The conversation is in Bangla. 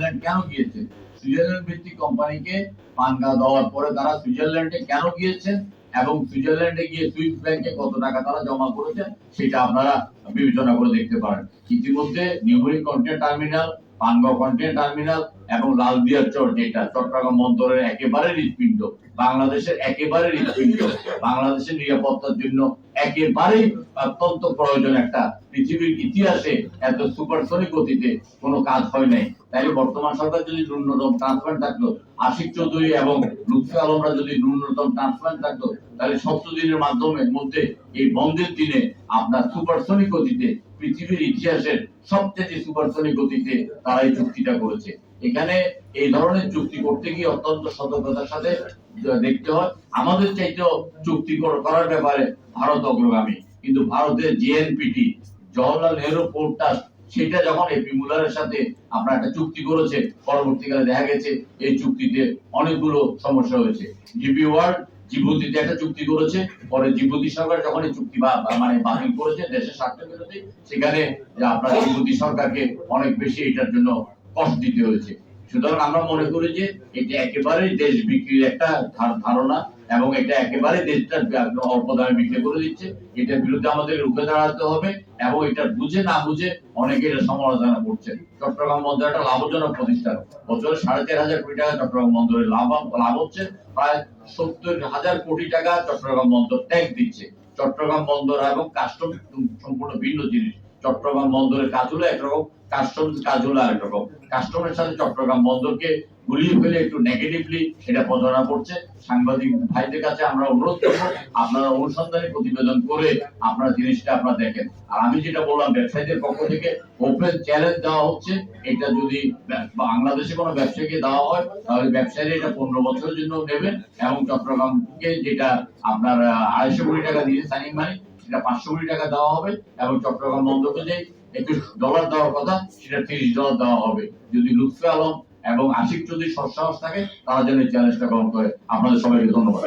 সুইজারল্যান্ড কেন গিয়েছে? সুইজারল্যান্ড ভিত্তিক কোম্পানিকে পাঙ্গা দেওয়ার পরে তারা সুইজারল্যান্ডে কেন গিয়েছেন এবং সুইজারল্যান্ডে গিয়ে সুইস ব্যাংকে কত টাকা তারা জমা করেছেন সেটা আপনারা বিবেচনা করে দেখতে পারেন। ইতিমধ্যে নিউমরি কন্টেন্ট টার্মিনাল টার্মিনাল এবং লালদিয়ার চর যেটা, চট্টগ্রাম বন্দরের একেবারে হৃৎপিণ্ড বাংলাদেশের একেবারে হৃৎপিণ্ড বাংলাদেশের নিরাপত্তার জন্য অত্যন্ত প্রয়োজন একটা পৃথিবীর ইতিহাসে এত সুপারসনিক গতিতে কোনো কাজ হয় নাই। তাইলে বর্তমান সরকার যদি ন্যূনতম ট্রান্সপ্লান্ট থাকতো আশিক চৌধুরী এবং লুৎফি আলমরা যদি ন্যূনতম ট্রান্সপ্লান্ট থাকতো তাহলে সত্তর দিনের মাধ্যমে মধ্যে এই বন্ধের দিনে আপনার সুপারসনিক গতিতে পৃথিবীর ইতিহাসের সবচেয়ে সুপারসনিক গতিতে তারা এই চুক্তিটা করেছে। এখানে এই ধরনের চুক্তি করতে গিয়ে অত্যন্ত সতর্কতার সাথে দেখতে হয়। আমাদের চাইতেও চুক্তি করার ব্যাপারে ভারত অগ্রগামী। কিন্তু ভারতের JNPT Jawaharlal Nehru port trust সেটা যখন এপি মুলারের সাথে আপনার একটা চুক্তি করেছে, পরবর্তীকালে দেখা গেছে এই চুক্তিতে অনেকগুলো সমস্যা হয়েছে। জিপি ওয়ার্ল্ড জিবুতিতে একটা চুক্তি করেছে, পরে জিবুতি সরকার যখন এই চুক্তি মানে বাতিল করেছে দেশের স্বার্থ বিরোধী সেখানে যে আপনার জিবুতি সরকারকে অনেক বেশি এটার জন্য কষ্ট দিতে হয়েছে। সুতরাং আমরা মনে করি যে এটা একেবারেই দেশ বিক্রির একটা ধারণা। এবং এটা একেবারে দেশটা একদম অল্প বিক্রি করে দিচ্ছে। এটার বিরুদ্ধে আমাদের রুখে দাঁড়াতে হবে এবং এটা বুঝে না বুঝে অনেকে এটা সমালোচনা করছে চট্টগ্রাম বন্দর একটা লাভজনক প্রতিষ্ঠান। বছরে সাড়ে তের হাজার কোটি টাকা চট্টগ্রাম বন্দরে লাভ লাভ হচ্ছে। প্রায় সত্তর হাজার কোটি টাকা চট্টগ্রাম বন্দর ট্যাক্স দিচ্ছে। চট্টগ্রাম বন্দর এবং কাস্টম সম্পূর্ণ ভিন্ন জিনিস। চট্টগ্রাম বন্দরের কাজ হলো একরকম কাস্টম কাজ হলো আরেক রকম কাস্টমের সাথে চট্টগ্রাম বন্দরকে গুলিয়ে ফেলে একটু নেগেটিভলি এটা প্রচারণা করছে। সাংবাদিক ভাইদের কাছে আমরা অনুরোধ করব, আপনারা অনুসন্ধানী প্রতিবেদন করে আপনারা জিনিসটা আপনারা দেখেন। আর আমি যেটা বললাম, ব্যবসায়ীদের পক্ষ থেকে ওপেন চ্যালেঞ্জ দেওয়া হচ্ছে। এটা যদি বাংলাদেশে কোনো ব্যবসায়ীকে দেওয়া হয়, তাহলে ব্যবসায়ীরা এটা পনেরো বছরের জন্য নেবেন এবং চট্টগ্রামকে যেটা আপনার আড়াইশো কোটি টাকা দিয়ে সাইনিং মানি সেটা পাঁচশো কোটি টাকা দেওয়া হবে এবং চট্টগ্রাম বন্দরকে যে একুশ ডলার দেওয়ার কথা, সেটা তিরিশ ডলার দেওয়া হবে। যদি লুৎফে আলম এবং আশিক চৌধুরী সৎসাহস থাকে, তারা যেন এই চ্যালেঞ্জটা গ্রহণ করে। আপনাদের সবাইকে ধন্যবাদ।